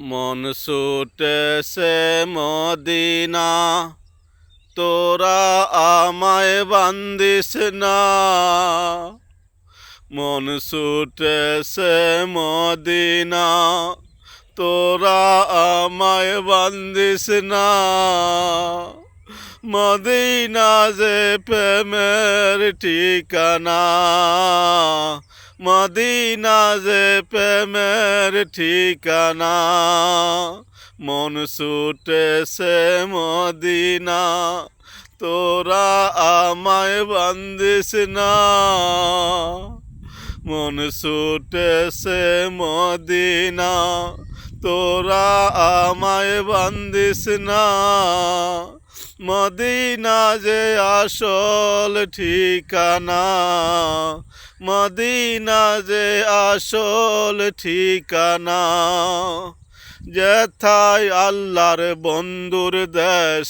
মন ছুটেছে মদিনা, তোরা আমায় বান্দিস না। মন ছুটেছে মদিনা, তোরা আমায় বান্দিস না। মদিনা যে প্রেমের ঠিকানা মদিনা যে প্রেমের ঠিকানা, মন ছুটেছে মদিনা, তোরা আমায় বান্দিস না। মন ছুটেছে মদিনা, তোরা আমায় বান্দিস না। মদিনা যে আসল ঠিকানা, মদিনা যে আসল ঠিকানা। যেথায় আল্লাহর বন্ধুর দেশ,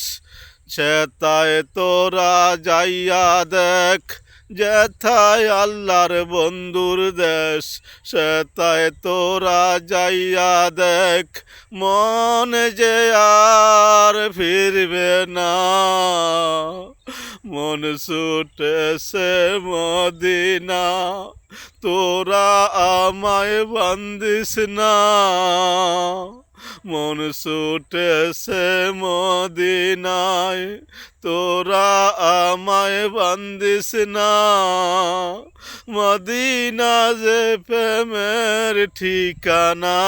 সেথায় তোরা যাইয়া দেখ। যেথায় আল্লাহর বন্ধুর দেশ সেতায় তোরা যাইয়া দেখ, মন যে আর ফিরবে না। মন ছুটেছে মদিনা, তোরা আমায় বান্দিস না। মন ছুটেছে মদিনায়, তোরা আমায় বান্দিস না। মদিনা যে প্রেমের ঠিকানা,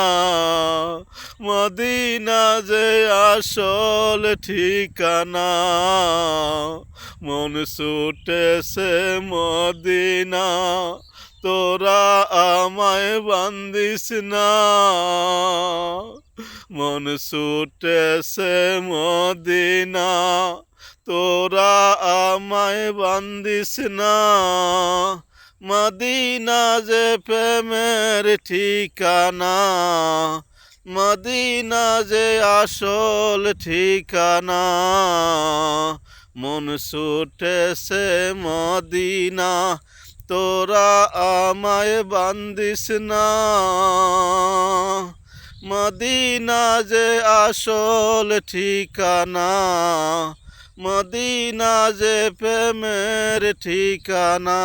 মদিনা যে আসল ঠিকানা। মন ছুটেছে মদিনা, তোরা আমায় বান্দিস না। মন ছুটেছে মদিনা, তোরা আমায় বান্দিস না। মদিনা যে প্রেমের ঠিকানা, মদিনা যে আসল ঠিকানা। মন ছুটেছে মদিনা, তোরা আমায় বান্দিস না। মদিনা যে আসল ঠিকানা মদিনা যে প্রেমের ঠিকানা।